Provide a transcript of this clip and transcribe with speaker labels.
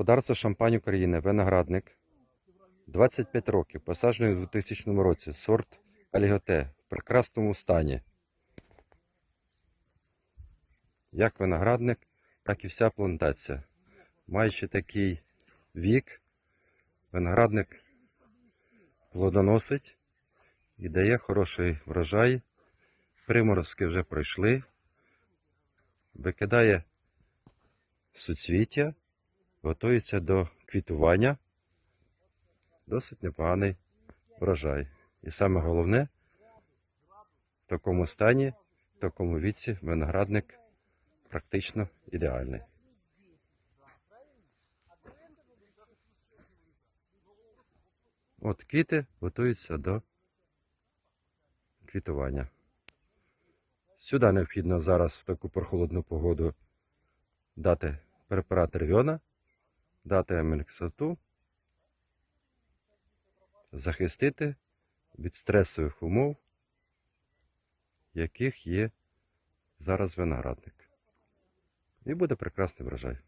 Speaker 1: Господарство Шампань України, виноградник. 25 років, посаджений у 2000 році. Сорт Аліготе в прекрасному стані. Як виноградник, так і вся плантація. Маючи такий вік, виноградник плодоносить і дає хороший врожай. Приморозки вже пройшли. Викидає суцвіття, готується до квітування. Досить непоганий врожай. І саме головне, в такому стані, в такому віці виноградник практично ідеальний. От квіти готуються до квітування. Сюди необхідно зараз в таку прохолодну погоду дати препарат рвьона, дати аміноксату, захистити від стресових умов, яких є зараз виноградник. І буде прекрасний врожай.